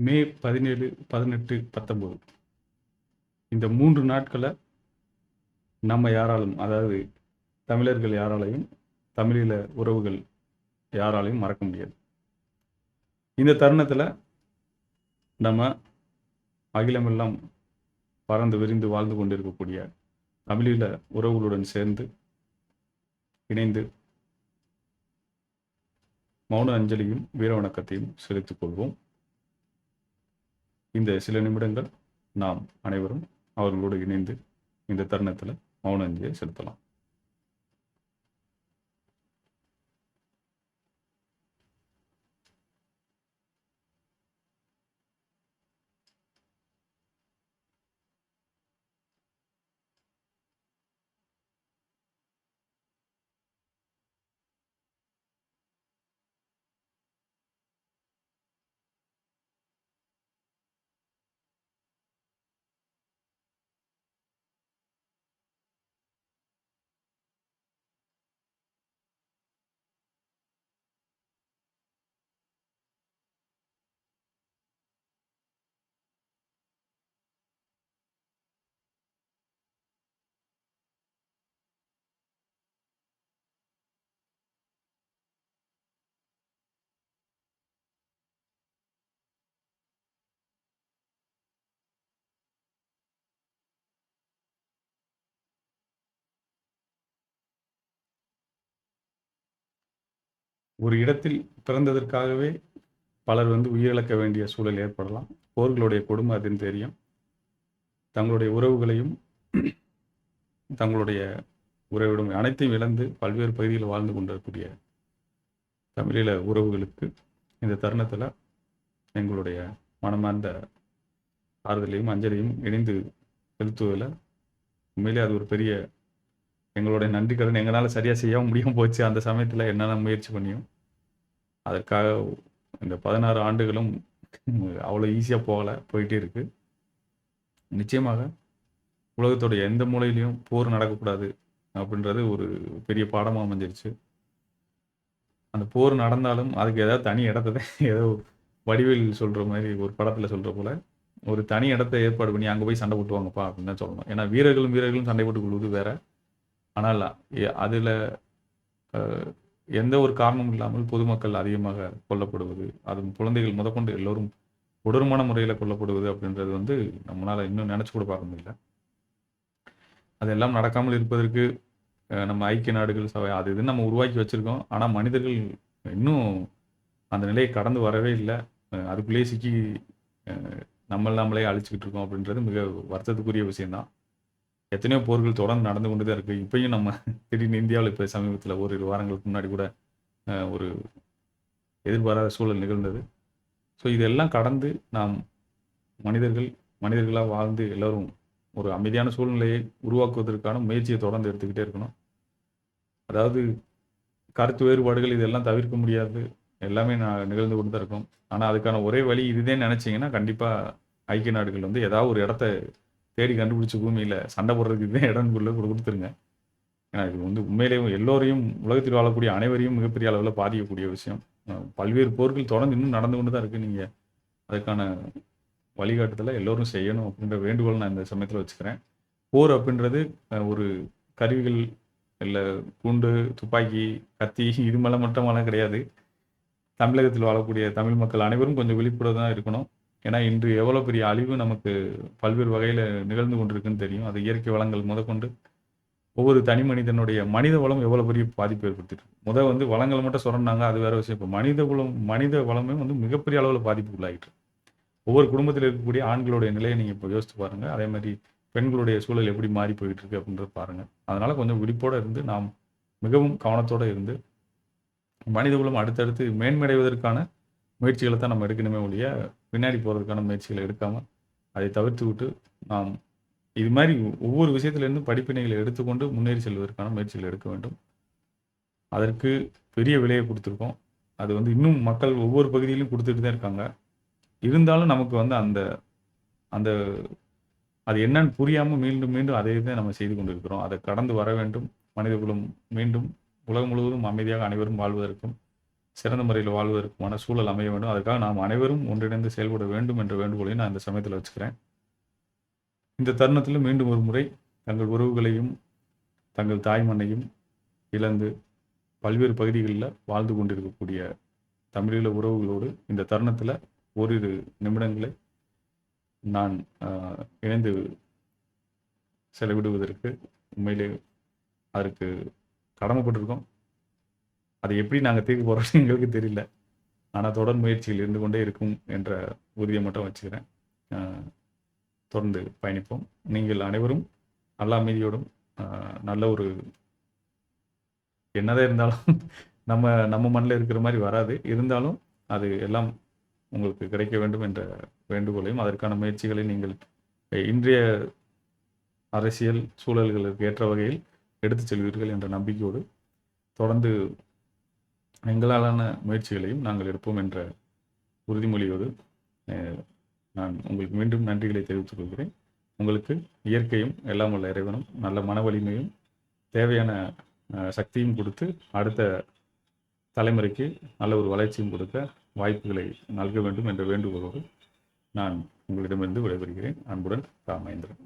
மே பதினேழு பதினெட்டு பத்தொம்போது. இந்த மூன்று நாட்களை நம்ம யாராலும் அதாவது தமிழர்கள் யாராலையும் தமிழீழ உறவுகள் யாராலையும் மறக்க முடியாது. இந்த தருணத்தில் நம்ம அகிலமெல்லாம் பறந்து விரிந்து வாழ்ந்து கொண்டிருக்கக்கூடிய தமிழீழ உறவுகளுடன் சேர்ந்து இணைந்து மௌன அஞ்சலியும் வீர வணக்கத்தையும் செலுத்திக் கொள்வோம். இந்த சில நிமிடங்கள் நாம் அனைவரும் அவர்களோடு இணைந்து இந்த தருணத்தில் மௌனஞ்சியை செலுத்தலாம். ஒரு இடத்தில் பிறந்ததற்காகவே பலர் வந்து உயிரிழக்க வேண்டிய சூழல் ஏற்படலாம். போர்களுடைய கொடுமை அதுன்னு தெரியும். தங்களுடைய உறவுகளையும் தங்களுடைய உறவிடம் அனைத்தையும் இழந்து பல்வேறு பகுதிகளில் வாழ்ந்து கொண்டிருக்கக்கூடிய தமிழீழ உறவுகளுக்கு இந்த தருணத்தில் எங்களுடைய மனமார்ந்த ஆறுதலையும் அஞ்சலியும் இணைந்து செலுத்துவதில் உண்மையிலே அது ஒரு பெரிய எங்களுடைய நன்றி கடன் எங்களால் சரியாக செய்ய முடியும் போச்சு. அந்த சமயத்தில் என்னென்ன முயற்சி பண்ணியும் அதற்காக இந்த பதினாறு ஆண்டுகளும் அவ்வளோ ஈஸியாக போகலை போயிட்டே இருக்குது நிச்சயமாக உலகத்தோடைய எந்த மூலையிலையும் போர் நடக்கக்கூடாது அப்படின்றது ஒரு பெரிய பாடமாக அமைஞ்சிருச்சு. அந்த போர் நடந்தாலும் அதுக்கு ஏதாவது தனி இடத்த ஏதோ வடிவில் சொல்கிற மாதிரி ஒரு படத்தில் சொல்கிற போல் ஒரு தனி இடத்த ஏற்பாடு பண்ணி அங்கே போய் சண்டை போட்டுவாங்கப்பா அப்படின்னு தான் சொல்லணும். ஏன்னா வீரர்களும் வீரர்களும் சண்டை போட்டுக் கொள்வது வேறு. ஆனால் எ- எந்த ஒரு காரணமும் இல்லாமல் பொதுமக்கள் அதிகமாக கொல்லப்படுவது அதுவும் குழந்தைகள் முதற்கொண்டு எல்லோரும் கொடூரமான முறையில் கொல்லப்படுவது அப்படின்றது வந்து நம்மளால இன்னும் நினச்சி கூட பார்க்க முடியல. அதெல்லாம் நடக்காமல் இருப்பதற்கு நம்ம ஐக்கிய நாடுகள் சபை அது இதுன்னு நம்ம உருவாக்கி வச்சிருக்கோம். ஆனால் மனிதர்கள் இன்னும் அந்த நிலையை கடந்து வரவே இல்லை. அதுக்குள்ளேயே சிக்கி நம்மள நம்ம நம்மளே அழிச்சுக்கிட்டு இருக்கோம் அப்படின்றது மிக வருத்தத்துக்குரிய விஷயம்தான். எத்தனையோ போர்கள் தொடர்ந்து நடந்து கொண்டு தான் இருக்குது இப்பயும் நம்ம திடீர்னு இந்தியாவில் இப்போ சமீபத்தில் ஓரிரு வாரங்களுக்கு முன்னாடி கூட ஒரு எதிர்பாராத சூழல் நிகழ்ந்தது. ஸோ இதெல்லாம் கடந்து நாம் மனிதர்கள் மனிதர்களாக வாழ்ந்து எல்லோரும் ஒரு அமைதியான சூழ்நிலையை உருவாக்குவதற்கான முயற்சியை தொடர்ந்து எடுத்துக்கிட்டே இருக்கணும். அதாவது கருத்து வேறுபாடுகள் இதெல்லாம் தவிர்க்க முடியாது. எல்லாமே நான் நிகழ்ந்து கொண்டு தான் இருக்கும் ஆனால் அதுக்கான ஒரே வழி இதுதான் நினச்சிங்கன்னா கண்டிப்பாக ஐக்கிய நாடுகள் வந்து ஏதாவது ஒரு இடத்த தேடி கண்டுபிடிச்ச பூமியில் சண்டை போடுறதுக்கு இதுதான் இடம்குள்ள கொடுத்துருங்க. ஏன்னா இது வந்து உண்மையிலேயும் எல்லோரையும் உலகத்தில் வாழக்கூடிய அனைவரையும் மிகப்பெரிய அளவில் பாதிக்கக்கூடிய விஷயம். பல்வேறு போர்கள் தொடர்ந்து இன்னும் நடந்து கொண்டு தான் இருக்குது நீங்கள் அதுக்கான வழிகாட்டுதலை எல்லோரும் செய்யணும் அப்படின்ற வேண்டுகோள் நான் இந்த சமயத்தில் வச்சுக்கிறேன். போர் அப்படின்றது ஒரு கருவிகள் இல்லை குண்டு துப்பாக்கி கத்தி இது மேலே மட்டுமெல்லாம் கிடையாது. தமிழகத்தில் வாழக்கூடிய தமிழ் மக்கள் அனைவரும் கொஞ்சம் விழிப்புடன் தான் இருக்கணும். ஏன்னா இன்று எவ்வளோ பெரிய அழிவு நமக்கு பல்வேறு வகையில் நிகழ்ந்து கொண்டிருக்குன்னு தெரியும். அது இயற்கை வளங்கள் முதற்கொண்டு ஒவ்வொரு தனி மனிதனுடைய மனித வளம் எவ்வளோ பெரிய பாதிப்பு ஏற்படுத்திட்டு முத வந்து வளங்கள் மட்டும் சொன்னாங்க அது வேற விஷயம். இப்போ மனித குலம் மனித வளமே வந்து மிகப்பெரிய அளவில் பாதிப்புக்குள்ளாகிட்டு ஒவ்வொரு குடும்பத்தில் இருக்கக்கூடிய ஆண்களுடைய நிலையை நீங்கள் இப்போ யோசித்து பாருங்கள் அதே மாதிரி பெண்களுடைய சூழல் எப்படி மாறி போயிட்டு இருக்கு அப்படின்றத பாருங்கள் அதனால் கொஞ்சம் விழிப்போடு இருந்து நாம் மிகவும் கவனத்தோடு இருந்து மனித குலம் அடுத்தடுத்து மேன்மடைவதற்கான முயற்சிகளை தான் நம்ம எடுக்கணுமே ஒழிய பின்னாடி போகிறதுக்கான முயற்சிகளை எடுக்காம அதை தவிர்த்து விட்டு நாம் இது மாதிரி ஒவ்வொரு விஷயத்திலிருந்து படிப்பினைகளை எடுத்துக்கொண்டு முன்னேறி செல்வதற்கான முயற்சிகளை எடுக்க வேண்டும். அதற்கு பெரிய விலையை கொடுத்துருக்கோம். அது வந்து இன்னும் மக்கள் ஒவ்வொரு பகுதியிலும் கொடுத்துட்டு தான் இருக்காங்க. இருந்தாலும் நமக்கு வந்து அந்த அந்த அது என்னன்னு புரியாமல் மீண்டும் மீண்டும் அதை தான் நம்ம செய்து கொண்டிருக்கிறோம். அதை கடந்து வர வேண்டும். மனிதகுலம் மீண்டும் உலகம் முழுவதும் அமைதியாக அனைவரும் வாழ்வதற்கும் சிறந்த முறையில் வாழ்வதற்குமான சூழல் அமைய வேண்டும். அதுக்காக நாம் அனைவரும் ஒன்றிணைந்து செயல்பட வேண்டும் என்ற வேண்டுகோளை நான் இந்த சமயத்தில் வச்சுக்கிறேன். இந்த தருணத்தில் மீண்டும் ஒரு முறை தங்கள் உறவுகளையும் தங்கள் தாய் மண்ணையும் இழந்து பல்வேறு பகுதிகளில் வாழ்ந்து கொண்டிருக்கக்கூடிய தமிழீழ உறவுகளோடு இந்த தருணத்தில் ஓரிரு நிமிடங்களை நான் இணைந்து செலவிடுவதற்கு உண்மையிலே அதற்கு கடமைப்பட்டிருக்கோம். அதை எப்படி நாங்கள் தீர்க்க போகிறோம்னு எங்களுக்கு தெரியல. ஆனால் தொடர் முயற்சியில் இருந்து கொண்டே இருக்கும் என்ற உறுதியை மட்டும் வச்சுக்கிறேன். தொடர்ந்து பயணிப்போம். நீங்கள் அனைவரும் நல்ல அமைதியோடும் நல்ல ஒரு என்னதான் இருந்தாலும் நம்ம நம்ம மண்ணில் இருக்கிற மாதிரி வராது. இருந்தாலும் அது எல்லாம் உங்களுக்கு கிடைக்க வேண்டும் என்ற வேண்டுகோளையும் அதற்கான முயற்சிகளை நீங்கள் இன்றைய அரசியல் சூழல்களுக்கு ஏற்ற வகையில் எடுத்துச் செல்வீர்கள் என்ற நம்பிக்கையோடு தொடர்ந்து எங்களாலான முயற்சிகளையும் நாங்கள் எடுப்போம் என்ற உறுதிமொழியோடு நான் உங்களுக்கு மீண்டும் நன்றிகளை தெரிவித்துக் கொள்கிறேன். உங்களுக்கு இயற்கையும் எல்லாம் உள்ள இறைவனும் நல்ல மன வலிமையும் தேவையான சக்தியும் கொடுத்து அடுத்த தலைமுறைக்கு நல்ல ஒரு வளர்ச்சியும் கொடுக்க வாய்ப்புகளை நல்க வேண்டும் என்ற வேண்டுகோளோடு நான் உங்களிடமிருந்து விடைபெறுகிறேன். அன்புடன் ராமேந்திரன்